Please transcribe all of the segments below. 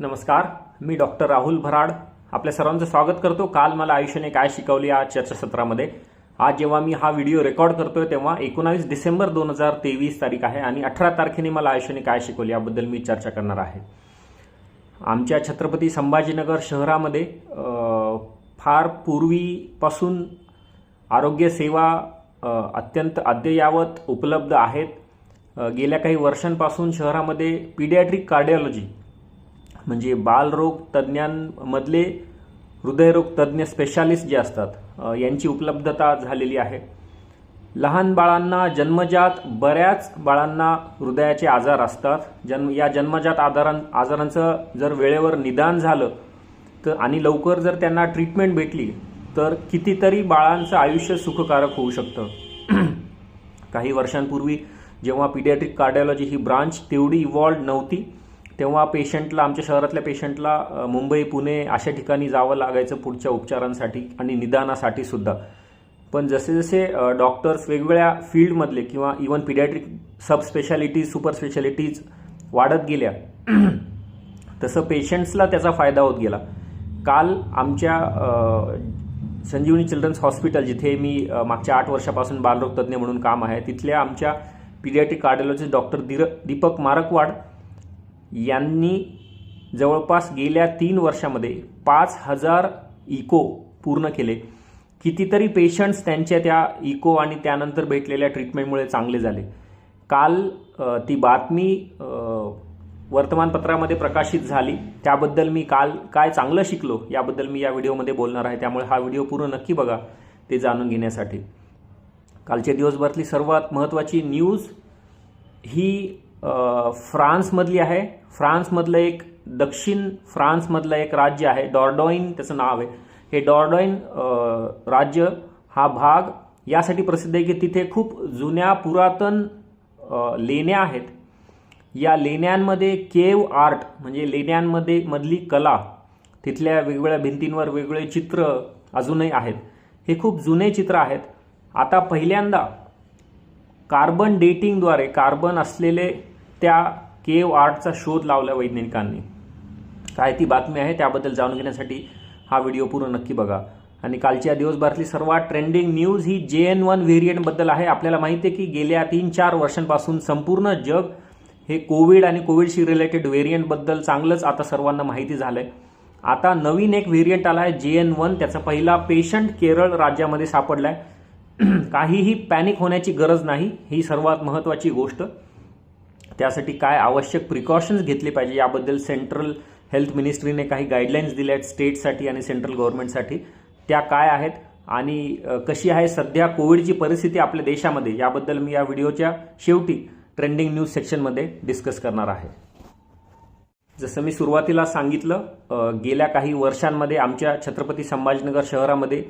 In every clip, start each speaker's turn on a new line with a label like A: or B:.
A: नमस्कार मी डॉक्टर राहुल भराड. आपल्या सर्वांचं स्वागत करतो. काल मला आयुष्याने काय शिकवले या चर्चासत्रामध्ये. आज जेव्हा मी हा व्हिडिओ रेकॉर्ड करतोय तेव्हा एकोणावीस डिसेंबर दोन हजार तेवीस तारीख आहे आणि अठरा तारखेने मला आयुष्याने काय शिकवले याबद्दल मी चर्चा करणार आहे. आमच्या छत्रपती संभाजीनगर शहरामध्ये फार पूर्वीपासून आरोग्य सेवा अत्यंत अद्ययावत उपलब्ध आहेत. गेल्या काही वर्षांपासून शहरामध्ये पीडियाट्रिक कार्डिओलॉजी म्हणजे बालरोग तज्ज्ञांमधले हृदयरोग तज्ज्ञ स्पेशालिस्ट जे असतात यांची उपलब्धता झालेली आहे. लहान बाळांना जन्मजात बऱ्याच बाळांना हृदयाचे आजार असतात. जन्म या जन्मजात आजारां आजारांचं जर वेळेवर निदान झालं तर आणि लवकर जर त्यांना ट्रीटमेंट भेटली तर कितीतरी बाळांचं आयुष्य सुखकारक होऊ शकतं. काही वर्षांपूर्वी जेव्हा पिडियाट्रिक कार्डिओलॉजी ही ब्रांच तेवढी इव्हॉल्ड नव्हती तेव्हा पेशंटला आमच्या शहरातल्या पेशंटला मुंबई पुणे अशा ठिकाणी जावं लागायचं पुढच्या उपचारांसाठी आणि निदानासाठी सुद्धा. पण जसे जसे डॉक्टर्स वेगवेगळ्या फील्डमधले किंवा even paediatric sub specialities super specialities वाढत गेल्या तसं पेशंट्सला त्याचा फायदा होत गेला. काल आमच्या संजीवनी चिल्ड्रन्स हॉस्पिटल जिथे मी मागच्या आठ वर्षापासून बालरोग तज्ज्ञ म्हणून काम आहे तिथल्या आमच्या पिडियाट्रिक कार्डिओलॉजिस्ट डॉक्टर दीर दीपक मारकवाड यांनी जवळपास गेल्या तीन वर्षामध्ये पाच हजार इको पूर्ण केले. कितीतरी पेशंट्स त्यांच्या त्या इको आणि त्यानंतर भेटलेल्या ट्रीटमेंटमुळे चांगले झाले. काल ती बातमी वर्तमानपत्रामध्ये प्रकाशित झाली. त्याबद्दल मी काल काय चांगलं शिकलो याबद्दल मी या व्हिडिओमध्ये बोलणार आहे. त्यामुळे हा व्हिडिओ पूर्ण नक्की बघा ते जाणून घेण्यासाठी. कालच्या दिवसभरातली सर्वात महत्त्वाची न्यूज ही फ्रान्समधली आहे. फ्रान्समधलं एक दक्षिण फ्रान्समधलं एक राज्य आहे. डॉर्डॉईन त्याचं नाव आहे. हे डॉर्डॉईन राज्य हा भाग यासाठी प्रसिद्ध आहे की तिथे खूप जुन्या पुरातन लेण्या आहेत. या लेण्यांमध्ये केव आर्ट म्हणजे लेण्यांमध्ये मधली कला तिथल्या वेगवेगळ्या भिंतींवर वेगवेगळे चित्र अजूनही आहेत. हे खूप जुने चित्र आहेत. आता पहिल्यांदा कार्बन डेटिंगद्वारे कार्बन असलेले त्या केव आर्टचा शोध लावला वैज्ञानिकांनी. काय ती बातमी आहे त्याबद्दल जाणून घेण्यासाठी हा व्हिडिओ पूर्ण नक्की बघा. आणि कालच्या दिवसभरातली सर्वात ट्रेंडिंग न्यूज ही जे एन वन व्हेरियंटबद्दल आहे. आपल्याला माहिती आहे की गेल्या तीन चार वर्षांपासून संपूर्ण जग हे कोविड आणि कोविडशी रिलेटेड व्हेरियंटबद्दल चांगलंच आता सर्वांना माहिती झालं आहे आता नवीन एक व्हेरियंट आला आहे जे एन वन त्याचा पहिला पेशंट केरळ राज्यामध्ये सापडला आहे काहीही पॅनिक होण्याची गरज नाही. ही सर्वात महत्त्वाची गोष्ट. त्यासाठी काय आवश्यक प्रिकॉशन्स घेतले पाहिजे याबद्दल सेंट्रल हेल्थ मिनिस्ट्रीने काही गाईडलाईन्स दिल्या आहेत स्टेटसाठी आणि सेंट्रल गव्हर्नमेंटसाठी त्या काय आहेत आणि कशी आहे सध्या कोविडची परिस्थिती आपल्या देशामध्ये याबद्दल मी या व्हिडिओच्या शेवटी ट्रेंडिंग न्यूज सेक्शनमध्ये डिस्कस करणार आहे. जसं मी सुरुवातीला सांगितलं गेल्या काही वर्षांमध्ये आमच्या छत्रपती संभाजीनगर शहरामध्ये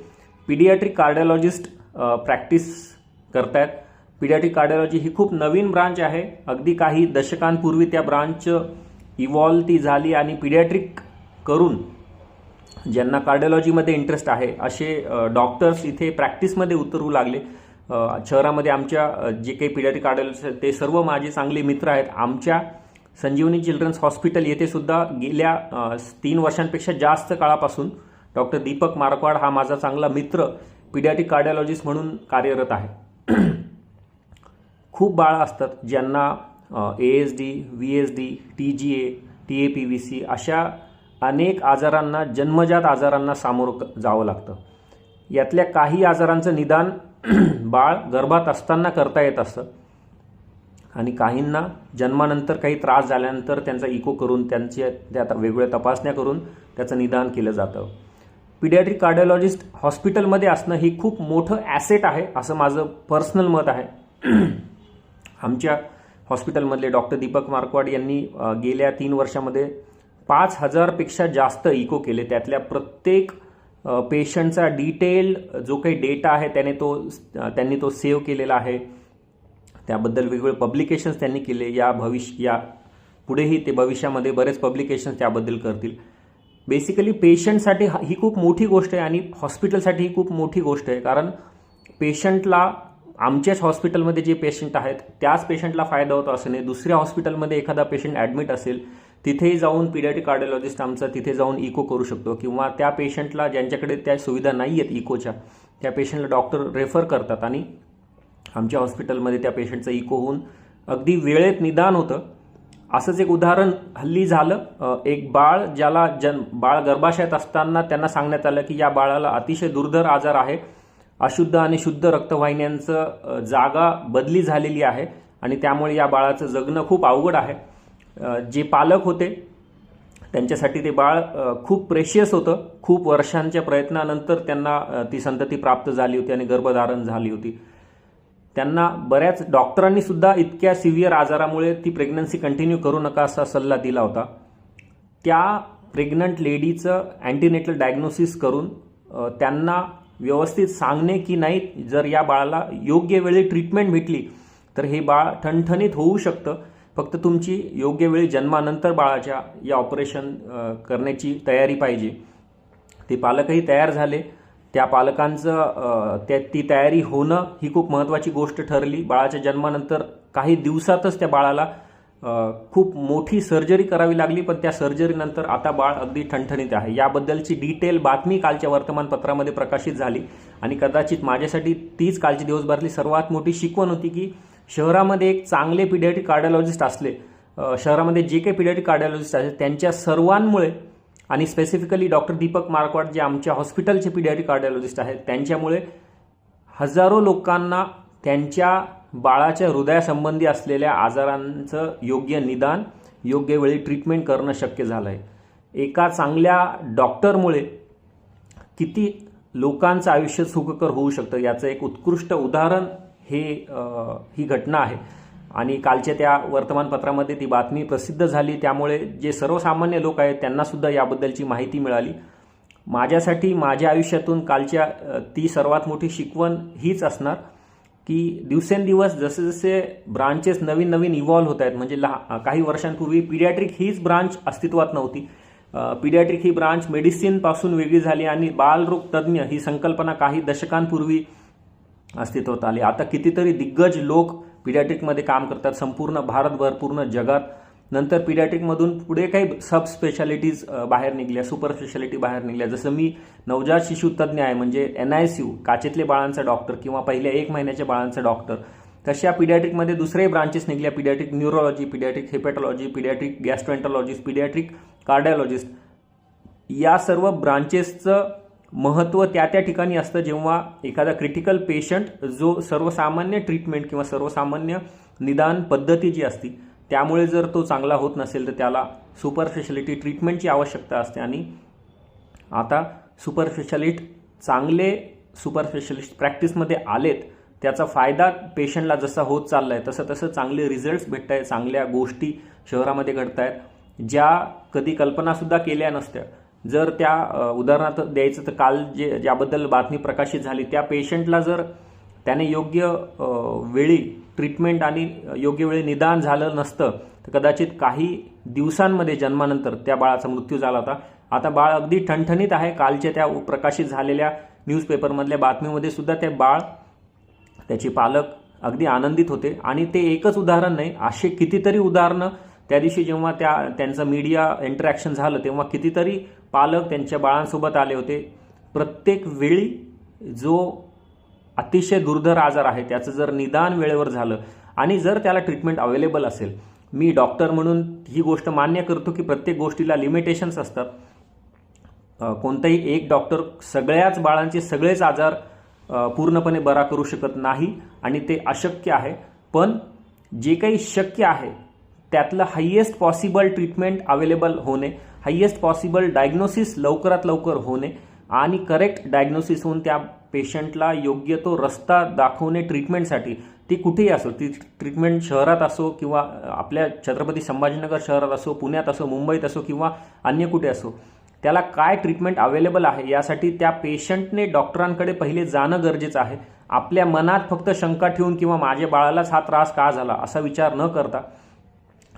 A: पिडियाट्रिक कार्डिओलॉजिस्ट प्रॅक्टिस करतायत. पिडियाट्रिक कार्डिओलॉजी ही खूप नवीन ब्रांच आहे. अगदी काही दशकांपूर्वी त्या ब्रांच इव्हॉल्व ती झाली आणि पिडियाट्रिक करून ज्यांना कार्डिओलॉजीमध्ये इंटरेस्ट आहे असे डॉक्टर्स इथे प्रॅक्टिसमध्ये उतरू लागले. शहरामध्ये आमच्या जे काही पिडियाट्रिक कार्डिओलॉजिस्ट आहेत ते सर्व माझे चांगले मित्र आहेत. आमच्या संजीवनी चिल्ड्रन्स हॉस्पिटल येथे सुद्धा गेल्या तीन वर्षांपेक्षा जास्त काळापासून डॉक्टर दीपक मारकवाड हा माझा चांगला मित्र पिडियाट्रिक कार्डिओलॉजिस्ट म्हणून कार्यरत आहे. खूप बाळं असतात ज्यांना A S D V S D T G A T A P V C अशा अनेक आजारांना जन्मजात आजारांना सामोरं जावं लागतं. यातल्या काही आजारांचं निदान बाळ गर्भात असताना करता येत असतं आणि काहींना जन्मानंतर काही त्रास झाल्यानंतर त्यांचा इको करून त्यांच्या त्या वेगवेगळ्या तपासण्या करून त्याचं निदान केलं जातं. पिडियाट्रिक कार्डिओलॉजिस्ट हॉस्पिटलमध्ये असणं ही खूप मोठं ॲसेट आहे असं माझं पर्सनल मत आहे. आमच्या हॉस्पिटलमधले डॉक्टर दीपक मार्कवाड यांनी गेल्या तीन वर्षामध्ये पाच हजारपेक्षा जास्त इको केले. त्यातल्या प्रत्येक पेशंटचा डिटेल जो काही डेटा आहे त्याने तो त्यांनी तो सेव्ह केलेला आहे. त्याबद्दल वेगवेगळे पब्लिकेशन्स त्यांनी केले. या भविष्य या पुढेही ते भविष्यामध्ये बरेच पब्लिकेशन्स त्याबद्दल करतील. बेसिकली पेशंटसाठी हा- ही खूप मोठी गोष्ट आहे आणि हॉस्पिटलसाठी ही खूप मोठी गोष्ट आहे. कारण पेशंटला आमच्याच हॉस्पिटलमध्ये जे पेशंट आहेत त्याच पेशंटला फायदा होतो असं नाही. दुसऱ्या हॉस्पिटलमध्ये एखादा पेशंट ॲडमिट असेल तिथेही जाऊन पिडियाट्रिक कार्डिओलॉजिस्ट आमचा तिथे जाऊन इको करू शकतो. किंवा त्या पेशंटला ज्यांच्याकडे त्या सुविधा नाही आहेत इकोच्या त्या पेशंटला डॉक्टर रेफर करतात आणि आमच्या हॉस्पिटलमध्ये त्या पेशंटचं इको होऊन अगदी वेळेत निदान होतं. असंच एक उदाहरण हल्ली झालं. एक बाळ ज्याला जन बाळ गर्भाशयात असताना त्यांना सांगण्यात आलं की या बाळाला अतिशय दुर्धर आजार आहे. अशुद्ध आणि शुद्ध रक्तवाहिन्यांचं जागा बदली झालेली आहे आणि त्यामुळे या बाळाचं जगणं खूप अवघड आहे. जे पालक होते त्यांच्यासाठी ते बाळ खूप प्रेशियस होतं. खूप वर्षांच्या प्रयत्नानंतर त्यांना ती संतती प्राप्त झाली होती आणि गर्भधारण झाली होती. त्यांना बऱ्याच डॉक्टरांनी सुद्धा इतक्या सिव्हिअर आजारामुळे ती प्रेग्नन्सी कंटिन्यू करू नका असा सल्ला दिला होता. त्या प्रेग्नंट लेडीचं अँटीनेटल डायग्नोसिस करून त्यांना व्यवस्थित सांगणे की नाही जर या बाळाला योग्य वेळी ट्रीटमेंट भेटली तर हे बाळ ठणठणीत होऊ शकतं. फक्त तुमची योग्य वेळी जन्मानंतर बाळाच्या या ऑपरेशन करण्याची तयारी पाहिजे. ते पालकही तयार झाले. त्या पालकांचं त्या ती तयारी होणं ही खूप महत्त्वाची गोष्ट ठरली. बाळाच्या जन्मानंतर काही दिवसातच त्या बाळाला खूप मोठी सर्जरी करावी लागली पण त्या सर्जरीनंतर आता बाळ अगदी ठणठणीत आहे. याबद्दलची डिटेल बातमी कालच्या वर्तमानपत्रामध्ये प्रकाशित झाली आणि कदाचित माझ्यासाठी तीच कालची दिवसभरातली सर्वात मोठी शिकवण होती की शहरामध्ये एक चांगले पिडियाटिक कार्डिओलॉजिस्ट असले शहरामध्ये जे काही पिडियाटिक कार्डिओलॉजिस्ट आहेत त्यांच्या सर्वांमुळे आणि स्पेसिफिकली डॉक्टर दीपक मार्कवाड जे आमच्या हॉस्पिटलचे पिडियाटिक कार्डिओलॉजिस्ट आहेत त्यांच्यामुळे हजारो लोकांना त्यांच्या बाळाच्या हृदयासंबंधी असलेल्या आजारांचं योग्य निदान योग्य वेळी ट्रीटमेंट करणं शक्य झालं आहे एका चांगल्या डॉक्टरमुळे किती लोकांचं आयुष्य सुखकर होऊ शकतं याचं एक उत्कृष्ट उदाहरण हे ही घटना आहे. आणि कालच्या त्या वर्तमानपत्रामध्ये ती बातमी प्रसिद्ध झाली. त्यामुळे जे सर्वसामान्य लोक आहेत त्यांनासुद्धा याबद्दलची माहिती मिळाली. माझ्यासाठी माझ्या आयुष्यातून कालच्या ती सर्वात मोठी शिकवण हीच असणार. की दिवसेंदिवस जसे जसे ब्रांचेस नवीन नवीन इव्हॉल्व्ह होत आहेत म्हणजे लहा काही वर्षांपूर्वी पिडियाट्रिक हीच ब्रांच अस्तित्वात नव्हती. पिडियाट्रिक ही ब्रांच मेडिसिनपासून वेगळी झाली आणि बालरोग तज्ज्ञ ही संकल्पना काही दशकांपूर्वी अस्तित्वात आली. आता कितीतरी दिग्गज लोक पिडियाट्रिकमध्ये काम करतात. संपूर्ण भारतभर पूर्ण जगात. नंतर पिडियाट्रिकमधून पुढे काही सब स्पेशालिटीज बाहेर निघल्या सुपर स्पेशालिटी बाहेर निघल्या. जसं मी नवजात शिशुतज्ञ आहे म्हणजे एन आय सी यू काचेतले बाळांचा डॉक्टर किंवा पहिल्या एक महिन्याच्या बाळांचा डॉक्टर तशा पिडॅट्रिकमध्ये दुसरेही branches निघल्या. Paediatric neurology paediatric hepatology paediatric gastroenterologist paediatric cardiologist या सर्व ब्रांचेसचं महत्त्व त्या त्या ठिकाणी असतं जेव्हा एखादा क्रिटिकल पेशंट जो सर्वसामान्य ट्रीटमेंट किंवा सर्वसामान्य निदान पद्धती जी असती त्यामुळे जर तो चांगला होत नसेल तर त्याला सुपर स्पेशालिटी ट्रीटमेंटची आवश्यकता असते. आणि आता सुपर स्पेशालिस्ट चांगले सुपर स्पेशलिस्ट प्रॅक्टिसमध्ये आलेत त्याचा फायदा पेशंटला जसा होत चालला आहे तसं तसं चांगले रिझल्ट्स भेटत आहेत चांगल्या गोष्टी शहरामध्ये घडत आहेत ज्या कधी कल्पनासुद्धा केल्या नसत्या. जर त्या उदाहरणार्थ द्यायचं तर काल जे ज्याबद्दल बातमी प्रकाशित झाली त्या पेशंटला जर त्याने योग्य वेळी ट्रीटमेंट आणि योग्य वेळी निदान झालं नसतं तर कदाचित काही दिवसांमध्ये जन्मानंतर त्या बाळाचा मृत्यू झाला होता. आता बाळ अगदी ठणठणीत आहे. कालच्या त्या प्रकाशित झालेल्या न्यूजपेपरमधल्या बातमीमध्ये सुद्धा ते बाळ त्याचे पालक अगदी आनंदित होते. आणि ते एकच उदाहरण नाही असे कितीतरी उदाहरणं त्या दिवशी जेव्हा त्या त्यांचं मीडिया इंटरॅक्शन झालं तेव्हा कितीतरी पालक त्यांच्या बाळांसोबत आले होते. प्रत्येक वेळी जो अतिशय दुर्धर आजार आहे. त्याचं जर निदान वेळेवर झालं आणि जर त्याला ट्रीटमेंट अवेलेबल असेल मी डॉक्टर म्हणून ही गोष्ट मान्य करतो की प्रत्येक गोष्टीला लिमिटेशन्स असतात. कोणताही एक डॉक्टर सगळ्याच बाळांचे सगळेच आजार पूर्णपणे बरा करू शकत नाही आणि ते अशक्य आहे. पण जे काही शक्य आहे त्यातलं हायेस्ट पॉसिबल ट्रीटमेंट अवेलेबल होणे हायेस्ट पॉसिबल डायग्नोसिस लवकरात लवकर होणे आणि करेक्ट डायग्नोसिस होऊन त्या पेशंटला योग्य तो रस्ता दाखवणे ट्रीटमेंटसाठी ती कुठेही असो ती ट्रीटमेंट शहरात असो किंवा आपल्या छत्रपती संभाजीनगर शहरात असो पुण्यात असो मुंबईत असो किंवा अन्य कुठे असो त्याला काय ट्रीटमेंट अवेलेबल आहे यासाठी त्या पेशंटने डॉक्टरांकडे पहिले जाणं गरजेचं आहे. आपल्या मनात फक्त शंका ठेवून किंवा माझ्या बाळालाच हा त्रास का झाला असा विचार न करता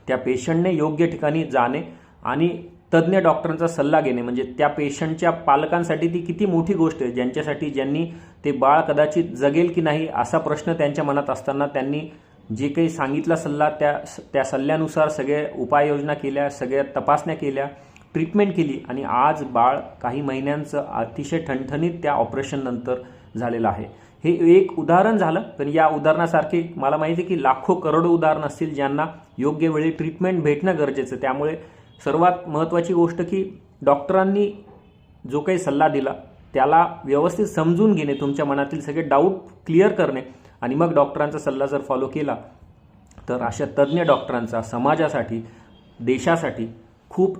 A: त्या पेशंटने योग्य ठिकाणी जाणे आणि तज्ज्ञ डॉक्टरांचा सल्ला घेणे म्हणजे त्या पेशंटच्या पालकांसाठी ती किती मोठी गोष्ट आहे ज्यांच्यासाठी ज्यांनी ते बाळ कदाचित जगेल की नाही असा प्रश्न त्यांच्या मनात असताना त्यांनी जे काही सांगितला सल्ला त्या त्या सल्ल्यानुसार सगळ्या उपाययोजना केल्या सगळ्या तपासण्या केल्या ट्रीटमेंट केली आणि आज बाळ काही महिन्यांचं अतिशय ठणठणीत त्या ऑपरेशननंतर झालेलं आहे हे एक उदाहरण झालं पण या उदाहरणासारखे मला माहिती आहे की लाखो करोडो उदाहरण असतील ज्यांना योग्य वेळी ट्रीटमेंट भेटणं गरजेचं आहे. त्यामुळे सर्वात महत्त्वाची गोष्ट की डॉक्टरांनी जो काही सल्ला दिला त्याला व्यवस्थित समजून घेणे तुमच्या मनातील सगळे डाऊट क्लिअर करणे आणि मग डॉक्टरांचा सल्ला जर फॉलो केला तर अशा तज्ज्ञ डॉक्टरांचा समाजासाठी देशासाठी खूप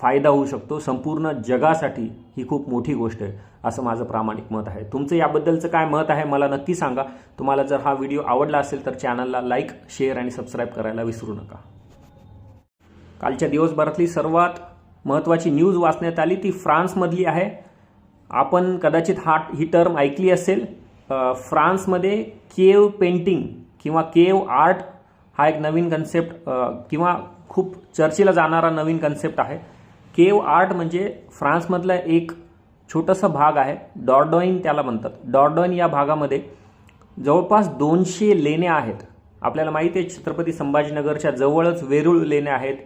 A: फायदा होऊ शकतो. संपूर्ण जगासाठी ही खूप मोठी गोष्ट आहे असं माझं प्रामाणिक मत आहे. तुमचं याबद्दलचं काय मत आहे मला नक्की सांगा. तुम्हाला जर हा व्हिडिओ आवडला असेल तर चॅनलला लाईक शेअर आणि सबस्क्राईब करायला विसरू नका. कालच्या दिवसभरातली सर्वात महत्त्वाची न्यूज वाचण्यात आली ती फ्रान्समधली आहे. आपण कदाचित हा ही टर्म ऐकली असेल. फ्रान्समध्ये केव पेंटिंग किंवा केव आर्ट हा एक नवीन कन्सेप्ट किंवा खूप चर्चेला जाणारा नवीन कन्सेप्ट आहे. केव आर्ट म्हणजे फ्रान्समधला एक छोटासा भाग आहे. डॉर्डॉईन त्याला म्हणतात. डॉर्डॉईन या भागामध्ये जवळपास दोनशे लेण्या आहेत. आपल्याला माहिती आहे छत्रपती संभाजीनगरच्या जवळच वेरूळ लेण्या आहेत.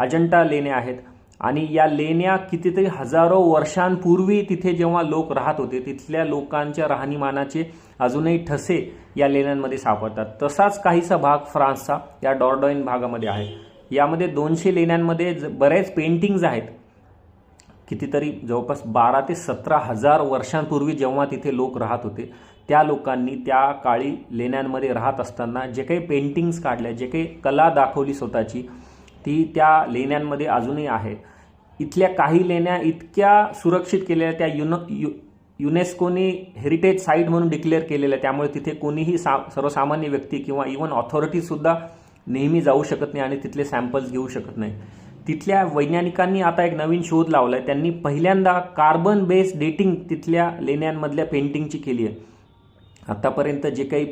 A: अजंठा लेण्या आहेत. आणि या लेण्या कितीतरी हजारो वर्षांपूर्वी तिथे जेव्हा लोक राहत होते तिथल्या लोकांच्या राहणीमानाचे अजूनही ठसे या लेण्यांमध्ये सापडतात. तसाच काहीसा भाग फ्रान्सचा या डॉर्डॉईन भागामध्ये आहे. यामध्ये दोनशे लेण्यांमध्ये ज- बरेच पेंटिंग्ज आहेत. कितीतरी जवळपास बारा ते सतरा हजार वर्षांपूर्वी जेव्हा तिथे लोक राहत होते त्या लोकांनी त्या काळी लेण्यांमध्ये राहत असताना जे काही पेंटिंग्स काढल्या जे काही कला दाखवली स्वतःची ती त्या लेण्यांमध्ये अजूनही आहे. इथल्या काही लेण्या इतक्या सुरक्षित केलेल्या त्या युन यु युनेस्कोने हेरिटेज साईट म्हणून डिक्लेअर केलेल्या त्यामुळे तिथे कोणीही सा सर्वसामान्य व्यक्ती किंवा इवन ऑथॉरिटीजसुद्धा नेहमी जाऊ शकत नाही आणि तिथले सॅम्पल्स घेऊ शकत नाही. तिथल्या वैज्ञानिकांनी आता एक नवीन शोध लावला आहे त्यांनी पहिल्यांदा कार्बन बेस्ड डेटिंग तिथल्या लेण्यांमधल्या पेंटिंगची केली आहे आत्तापर्यंत जे काही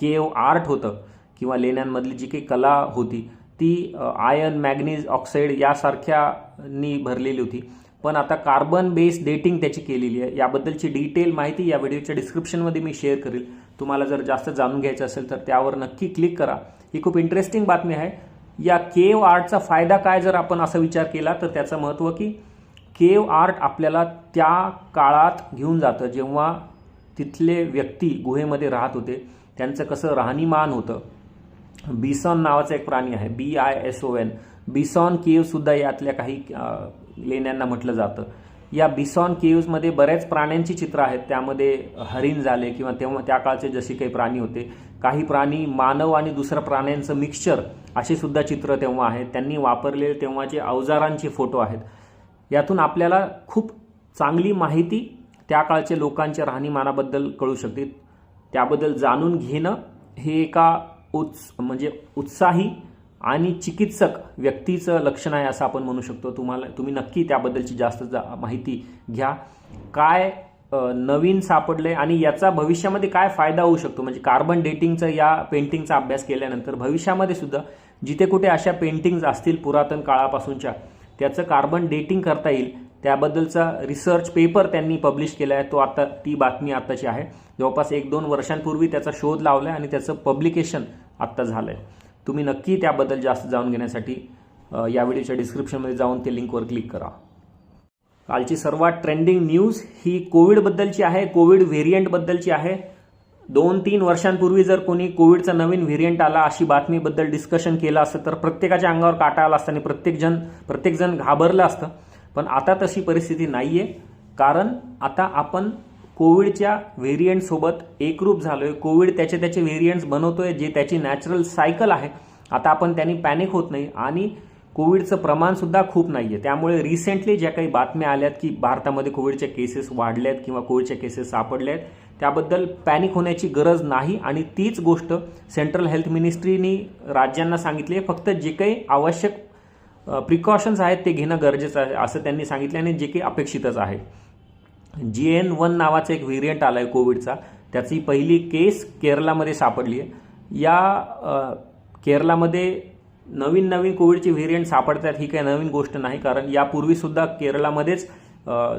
A: केव आर्ट होतं किंवा लेण्यांमधली जी काही कला होती ती आयर्न मॅग्नीज ऑक्साईड यासारख्यानी भरलेली होती. पण आता कार्बन बेस्ड डेटिंग त्याची केलेली आहे. याबद्दलची डिटेल माहिती या व्हिडिओच्या डिस्क्रिप्शनमध्ये मी शेअर करेल. तुम्हाला जर जास्त जाणून घ्यायचं असेल तर त्यावर नक्की क्लिक करा. ही खूप इंटरेस्टिंग बातमी आहे. या केव आर्टचा फायदा काय जर आपण असा विचार केला तर त्याचं महत्त्व की केव आर्ट आपल्याला त्या काळात घेऊन जातं. जेव्हा तिथले व्यक्ती गुहेमध्ये राहत होते त्यांचं कसं राहणीमान होतं बिसॉन नावाचा एक प्राणी आहे B I S O N bison cave सुद्धा यातल्या काही लेण्यांना म्हटलं जातं. या बिसॉन केव्जमध्ये बऱ्याच प्राण्यांची चित्र आहेत. त्यामध्ये हरिण झाले किंवा तेव्हा त्या काळचे जसे काही प्राणी होते काही प्राणी मानव आणि दुसऱ्या प्राण्यांचं मिक्सचर असे सुद्धा चित्र तेव्हा आहेत. त्यांनी वापरलेले तेव्हाचे अवजारांचे फोटो आहेत. यातून आपल्याला खूप चांगली माहिती त्या काळच्या लोकांच्या राहणीमानाबद्दल कळू शकते. त्याबद्दल जाणून घेणं हे एका उत्स म्हणजे उत्साही आणि चिकित्सक व्यक्तीचं लक्षण आहे असं आपण म्हणू शकतो. तुम्हाला तुम्ही नक्की त्याबद्दलची जास्त जा माहिती घ्या. काय नवीन सापडले आणि याचा भविष्यामध्ये काय फायदा होऊ शकतो? म्हणजे कार्बन डेटिंगचा या पेंटिंगचा अभ्यास केल्यानंतर भविष्यामध्ये सुद्धा जिथे कुठे अशा पेंटिंग्ज असतील पुरातन काळापासूनच्या त्याचं कार्बन डेटिंग करता येईल. त्याबद्दलचा रिसर्च पेपर त्यांनी पब्लिश केला आहे. तो आता ती बातमी आत्ताची आहे. जवळपास एक दोन वर्षांपूर्वी त्याचा शोध लावला आहे आणि त्याचं पब्लिकेशन आत्ता झालं आहे तुम्ही नक्की त्याबद्दल जास्त जाणून घेण्यासाठी या व्हिडिओच्या डिस्क्रिप्शनमध्ये जाऊन ते लिंकवर क्लिक करा. कालची सर्वात ट्रेंडिंग न्यूज ही कोविडबद्दलची आहे कोविड व्हेरियंटबद्दलची आहे. दोन तीन वर्षांपूर्वी जर कोणी कोविडचा नवीन व्हेरियंट आला अशी बातमीबद्दल डिस्कशन केलं असतं तर प्रत्येकाच्या अंगावर काटा आला असता आणि प्रत्येकजण प्रत्येकजण घाबरलं असतं. पण आता तशी परिस्थिती नाही आहे कारण आता आपण कोविडच्या व्हेरियंटसोबत एकरूप झालो आहे कोविड त्याचे त्याचे व्हेरियंट्स बनवतोय जे त्याची नॅचरल सायकल आहे. आता आपण त्यांनी पॅनिक होत नाही आणि कोविडचं प्रमाणसुद्धा खूप नाही आहे त्यामुळे रिसेंटली ज्या काही बातम्या आल्यात की भारतामध्ये कोविडच्या केसेस वाढल्यात किंवा कोविडच्या केसेस सापडल्या आहेत त्याबद्दल पॅनिक होण्याची गरज नाही. आणि तीच गोष्ट सेंट्रल हेल्थ मिनिस्ट्रीनी राज्यांना सांगितली आहे. फक्त जे काही आवश्यक प्रिकॉशन्स आहेत ते घेणं गरजेचं आहे असं त्यांनी सांगितलं आणि जे काही अपेक्षितच आहे. जी एन वन नावाचा एक व्हेरियंट आला आहे कोविडचा. त्याची पहिली केस केरलामध्ये सापडली आहे. या केरलामध्ये नवीन नवीन कोविडचे व्हेरियंट सापडतात ही काही नवीन गोष्ट नाही कारण यापूर्वीसुद्धा केरळामध्येच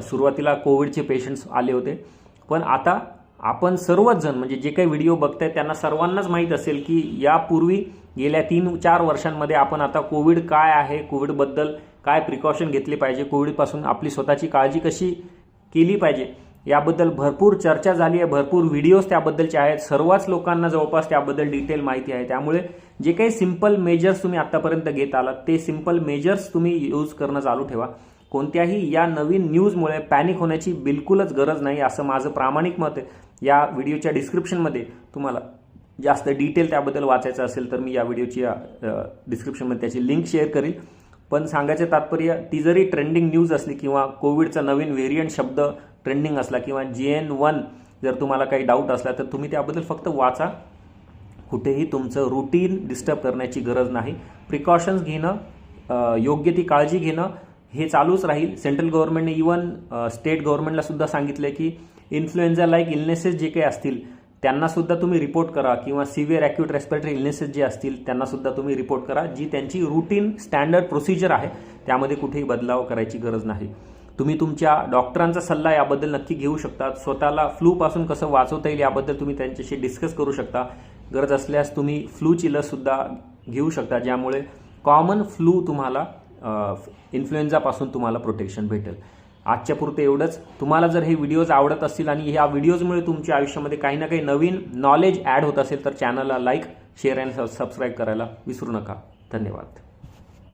A: सुरुवातीला कोविडचे पेशंट्स आले होते. पण आता आपण सर्वच जण म्हणजे जे काही व्हिडिओ बघताय त्यांना सर्वांनाच माहीत असेल की यापूर्वी गेल्या तीन चार वर्षांमध्ये आपण आता कोविड काय आहे कोविडबद्दल काय प्रिकॉशन घेतले पाहिजे कोविडपासून आपली स्वतःची काळजी कशी केली पाहिजे. याबद्दल भरपूर चर्चा झाली आहे भरपूर व्हिडिओज त्याबद्दलचे आहेत. सर्वच लोकांना जवळपास त्याबद्दल डिटेल माहिती आहे. त्यामुळे जे काही सिंपल मेजर्स तुम्ही आतापर्यंत घेत आलात ते सिंपल मेजर्स तुम्ही यूज करणं चालू ठेवा. कोणत्याही या नवीन न्यूजमुळे पॅनिक होण्याची बिलकुलच गरज नाही असं माझं प्रामाणिक मत आहे. या व्हिडिओच्या डिस्क्रिप्शनमध्ये तुम्हाला जास्त डिटेल त्याबद्दल वाचायचं असेल तर मी या व्हिडिओची डिस्क्रिप्शनमध्ये त्याची लिंक शेअर करील पण सांगायचे तात्पर्य ती जरी ट्रेंडिंग न्यूज असली किंवा कोविडचा नवीन व्हेरियंट शब्द ट्रेंडिंग असला किंवा जी एन वन जर तुम्हाला काही डाऊट असला तर तुम्ही त्याबद्दल फक्त वाचा. कुठेही तुमचं रुटीन डिस्टर्ब करण्याची गरज नाही. प्रिकॉशन्स घेणं योग्य ती काळजी घेणं हे चालूच राहील. सेंट्रल गव्हर्नमेंटने इवन स्टेट गव्हर्नमेंटला सुद्धा सांगितलं की इन्फ्लुएन्झा लाईक इलनेसेस जे काही असतील त्यांना सुद्धा तुम्ही रिपोर्ट करा किंवा सिव्हिअर ॲक्यूट रेस्पिरेटरी इलनेसेस जे असतील त्यांना सुद्धा तुम्ही रिपोर्ट करा जी त्यांची रुटीन स्टँडर्ड प्रोसिजर आहे. त्यामध्ये कुठेही बदलाव करायची गरज नाही. तुम्ही तुमच्या डॉक्टरांचा सल्ला याबद्दल नक्की घेऊ शकता. स्वतःला फ्लूपासून कसं वाचवता येईल याबद्दल तुम्ही त्यांच्याशी डिस्कस करू शकता. गरज असल्यास तुम्ही फ्लूची लससुद्धा घेऊ शकता ज्यामुळे कॉमन फ्लू तुम्हाला इन्फ्लुएन्झापासून तुम्हाला प्रोटेक्शन भेटेल. आजच्या पुरते एवढंच. तुम्हाला जर हे व्हिडिओज आवडत असतील आणि ह्या व्हिडिओजमुळे तुमच्या आयुष्यामध्ये काही ना काही नवीन नॉलेज ॲड होत असेल तर चॅनलला लाईक शेअर अँड सबस्क्राईब करायला विसरू नका. धन्यवाद.